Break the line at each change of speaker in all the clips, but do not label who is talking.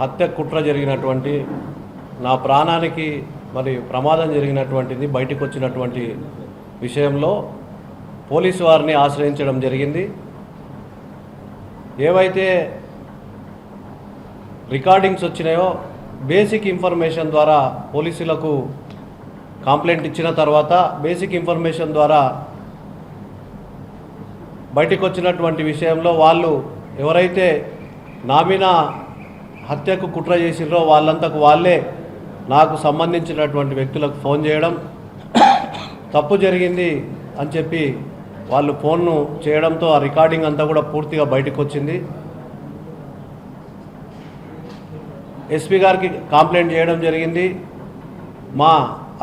హత్య కుట్ర జరిగినటువంటి నా ప్రాణానికి మరి ప్రమాదం జరిగినటువంటిది బయటకు వచ్చినటువంటి విషయంలో పోలీసు వారిని ఆశ్రయించడం జరిగింది. ఏవైతే రికార్డింగ్స్ వచ్చినాయో బేసిక్ ఇన్ఫర్మేషన్ ద్వారా పోలీసులకు కంప్లైంట్ ఇచ్చిన తర్వాత బేసిక్ ఇన్ఫర్మేషన్ ద్వారా బయటకు వచ్చినటువంటి విషయంలో వాళ్ళు ఎవరైతే నామినా హత్యకు కుట్ర చేసిర్రో వాళ్ళంతకు వాళ్ళే నాకు సంబంధించినటువంటి వ్యక్తులకు ఫోన్ చేయడం తప్పు జరిగింది అని చెప్పి వాళ్ళు ఫోన్ను చేయడంతో ఆ రికార్డింగ్ అంతా కూడా పూర్తిగా బయటకు వచ్చింది ఎస్పీ గారికి కంప్లైంట్ చేయడం జరిగింది. మా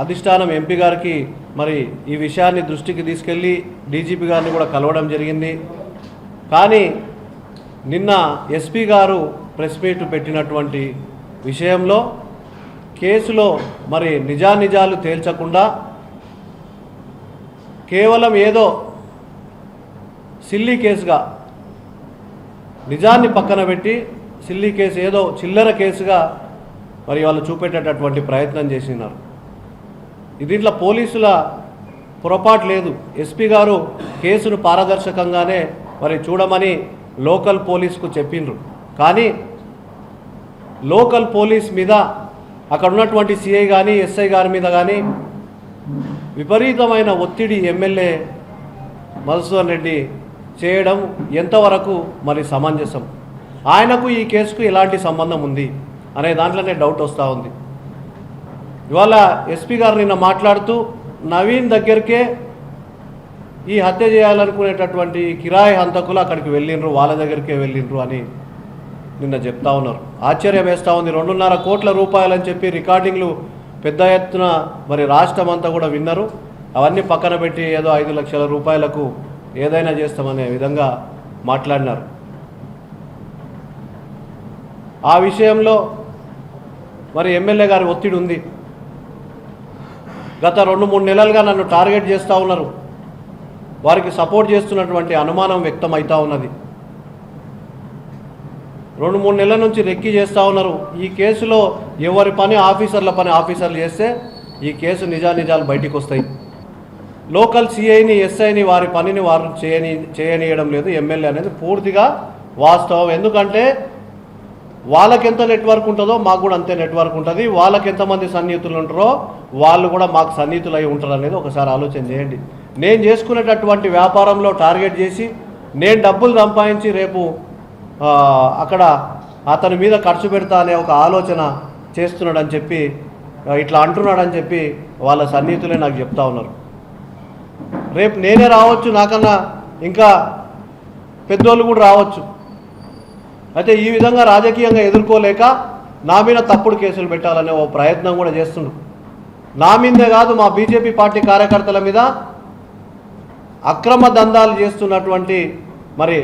అధిష్టానం ఎంపీ గారికి మరి ఈ విషయాన్ని దృష్టికి తీసుకెళ్ళి డీజీపీ గారిని కూడా కలవడం జరిగింది. కానీ నిన్న ఎస్పీ గారు ప్రెస్ మీట్ పెట్టినటువంటి విషయంలో కేసులో మరి నిజానిజాలు తేల్చకుండా కేవలం ఏదో సిల్లీ కేసుగా నిజాన్ని పక్కన పెట్టి సిల్లీ కేసు ఏదో చిల్లర కేసుగా మరి వాళ్ళు చూపెట్టేటటువంటి ప్రయత్నం చేసినారు. దీంట్లో పోలీసుల పొరపాటు లేదు. ఎస్పీ గారు కేసును పారదర్శకంగానే మరి చూడమని లోకల్ పోలీస్కు చెప్పిండ్రు. కానీ లోకల్ పోలీస్ మీద అక్కడ ఉన్నటువంటి సిఐ కానీ ఎస్ఐ గారి మీద కానీ విపరీతమైన ఒత్తిడి ఎమ్మెల్యే మధుసూదన్ రెడ్డి చేయడం ఎంతవరకు మరి సమంజసం? ఆయనకు ఈ కేసుకు ఎలాంటి సంబంధం ఉంది అనే దాంట్లోనే డౌట్ వస్తూ ఉంది. ఇవాళ ఎస్పీ గారు నిన్న మాట్లాడుతూ నవీన్ దగ్గరికే ఈ హత్య చేయాలనుకునేటటువంటి కిరాయి హంతకులు అక్కడికి వెళ్ళిండ్రు వాళ్ళ దగ్గరికే వెళ్ళిండ్రు అని నిన్న చెప్తా ఉన్నారు. ఆశ్చర్యం వేస్తూ ఉంది. రెండున్నర కోట్ల రూపాయలని చెప్పి రికార్డింగ్లు పెద్ద ఎత్తున మరి రాష్ట్రం అంతా కూడా విన్నారు. అవన్నీ పక్కన పెట్టి ఏదో ఐదు లక్షల రూపాయలకు ఏదైనా చేస్తామనే విధంగా మాట్లాడినారు. ఆ విషయంలో మరి ఎమ్మెల్యే గారి ఒత్తిడి ఉంది. గత రెండు మూడు నెలలుగా నన్ను టార్గెట్ చేస్తూ ఉన్నారు. వారికి సపోర్ట్ చేస్తున్నటువంటి అనుమానం వ్యక్తమవుతా ఉన్నది. రెండు మూడు నెలల నుంచి రెక్కి చేస్తూ ఉన్నారు. ఈ కేసులో ఎవరి పని ఆఫీసర్ల పని ఆఫీసర్లు చేస్తే ఈ కేసు నిజానిజాలు బయటికి వస్తాయి. లోకల్ సిఐని ఎస్ఐని వారి పనిని వారు చేయని చేయనీయడం లేదు. ఎమ్మెల్యే అనేది పూర్తిగా వాస్తవం. ఎందుకంటే వాళ్ళకి ఎంత నెట్వర్క్ ఉంటుందో మాకు కూడా అంతే నెట్వర్క్ ఉంటుంది. వాళ్ళకి ఎంతమంది సన్నిహితులు ఉంటారో వాళ్ళు కూడా మాకు సన్నిహితులు అయి ఉంటారు అనేది ఒకసారి ఆలోచన చేయండి. నేను చేసుకునేటటువంటి వ్యాపారంలో టార్గెట్ చేసి నేను డబ్బులు సంపాదించి రేపు అక్కడ అతని మీద ఖర్చు పెడతా అనే ఒక ఆలోచన చేస్తున్నాడని చెప్పి ఇట్లా అంటున్నాడని చెప్పి వాళ్ళ సన్నిహితులే నాకు చెప్తా ఉన్నారు. రేపు నేనే రావచ్చు నాకన్నా ఇంకా పెద్దోళ్ళు కూడా రావచ్చు. అయితే ఈ విధంగా రాజకీయంగా ఎదుర్కోలేక నా మీద తప్పుడు కేసులు పెట్టాలనే ఓ ప్రయత్నం కూడా చేస్తున్నాడు నా మీదే కాదు మా బీజేపీ పార్టీ కార్యకర్తల మీద అక్రమ దందాలు చేస్తున్నటువంటి మరి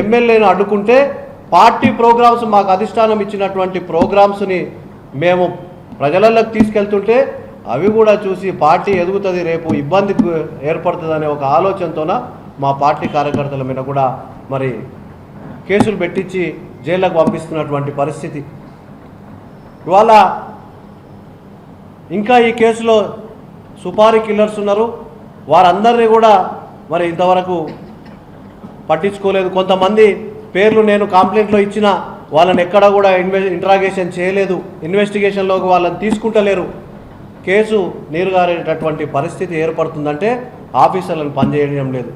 ఎమ్మెల్యేను అడ్డుకుంటే పార్టీ ప్రోగ్రామ్స్ మాకు అధిష్టానం ఇచ్చినటువంటి ప్రోగ్రామ్స్ని మేము ప్రజలలోకి తీసుకెళ్తుంటే అవి కూడా చూసి పార్టీ ఎదుగుతుంది రేపు ఇబ్బంది ఏర్పడుతుంది అనే ఒక ఆలోచనతోన మా పార్టీ కార్యకర్తల మీద కూడా మరి కేసులు పెట్టించి జైళ్ళకు పంపిస్తున్నటువంటి పరిస్థితి. ఇవాళ ఇంకా ఈ కేసులో సుపారీ కిల్లర్స్ ఉన్నారు. వారందరినీ కూడా మరి ఇంతవరకు పట్టించుకోలేదు. కొంతమంది పేర్లు నేను కంప్లైంట్లో ఇచ్చిన వాళ్ళని ఎక్కడ కూడా ఇన్వె ఇంట్రాగేషన్ చేయలేదు. ఇన్వెస్టిగేషన్లోకి వాళ్ళని తీసుకుంటలేరు. కేసు నీరుగారేటటువంటి పరిస్థితి ఏర్పడుతుందంటే ఆఫీసర్లను పనిచేయడం లేదు.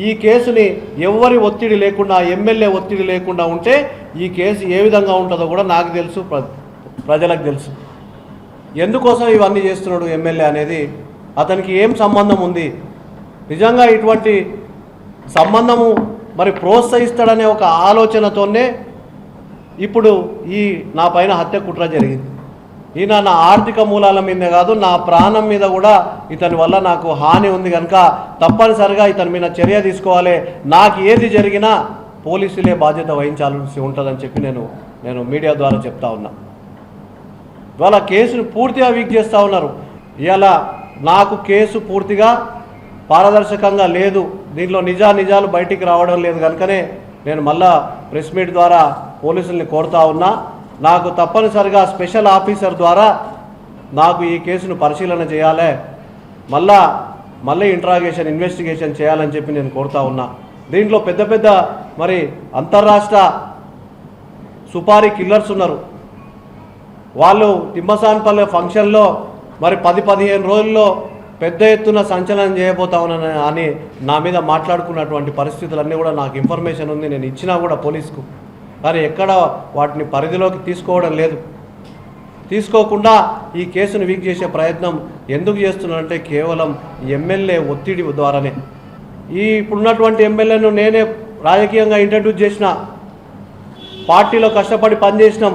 ఈ కేసుని ఎవరి ఒత్తిడి లేకుండా ఎమ్మెల్యే ఒత్తిడి లేకుండా ఉంటే ఈ కేసు ఏ విధంగా ఉంటుందో కూడా నాకు తెలుసు ప్ర- ప్రజలకు తెలుసు. ఎందుకోసం ఇవన్నీ చేస్తున్నాడు ఎమ్మెల్యే అనేది? అతనికి ఏం సంబంధం ఉంది? నిజంగా ఇటువంటి సంబంధము మరి ప్రోత్సహిస్తాడనే ఒక ఆలోచనతోనే ఇప్పుడు ఈ నా పైన హత్య కుట్ర జరిగింది. ఈయన నా ఆర్థిక మూలాల మీదే కాదు నా ప్రాణం మీద కూడా ఇతని వల్ల నాకు హాని ఉంది కనుక తప్పనిసరిగా ఇతని మీద చర్య తీసుకోవాలి. నాకు ఏది జరిగినా పోలీసులే బాధ్యత వహించాల్సి ఉంటుందని చెప్పి నేను నేను మీడియా ద్వారా చెప్తా ఉన్నా. ఇవాళ కేసును పూర్తిగా వీక్ చేస్తూ ఉన్నారు. ఇవాళ నాకు కేసు పూర్తిగా పారదర్శకంగా లేదు. దీనిలో నిజా నిజాలు బయటికి రావడం లేదు. కనుకనే నేను మళ్ళా ప్రెస్ మీట్ ద్వారా పోలీసుల్ని కోరుతా ఉన్నా నాకు తప్పనిసరిగా స్పెషల్ ఆఫీసర్ ద్వారా నాకు ఈ కేసును పరిశీలన చేయాలి. మళ్ళా మళ్ళీ ఇంట్రాగేషన్ ఇన్వెస్టిగేషన్ చేయాలని చెప్పి నేను కోరుతా ఉన్నా. దీంట్లో పెద్ద పెద్ద మరి అంతర్రాష్ట్ర సుపారీ కిల్లర్స్ ఉన్నారు. వాళ్ళు తిమ్మసాన్పల్లె ఫంక్షన్లో మరి పది పదిహేను రోజుల్లో పెద్ద ఎత్తున సంచలనం చేయబోతా ఉన్నాను అని నా మీద మాట్లాడుకున్నటువంటి పరిస్థితులన్నీ కూడా నాకు ఇన్ఫర్మేషన్ ఉంది. నేను ఇచ్చినా కూడా పోలీసుకు. కానీ ఎక్కడ వాటిని పరిధిలోకి తీసుకోవడం లేదు. తీసుకోకుండా ఈ కేసును వీక్ చేసే ప్రయత్నం ఎందుకు చేస్తున్నారంటే కేవలం ఎమ్మెల్యే ఒత్తిడి ద్వారానే. ఈ ఇప్పుడున్నటువంటి ఎమ్మెల్యేను నేనే రాజకీయంగా ఇంట్రడ్యూస్ చేసిన. పార్టీలో కష్టపడి పనిచేసినాం.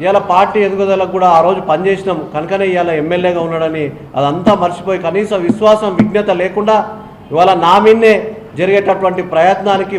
ఇవాళ పార్టీ ఎదుగుదలకు కూడా ఆ రోజు పనిచేసినాం కనుకనే ఇవాళ ఎమ్మెల్యేగా ఉన్నాడని అదంతా మర్చిపోయి కనీసం విశ్వాసం విజ్ఞత లేకుండా ఇవాళ నా మీన్నే జరిగేటటువంటి ప్రయత్నానికి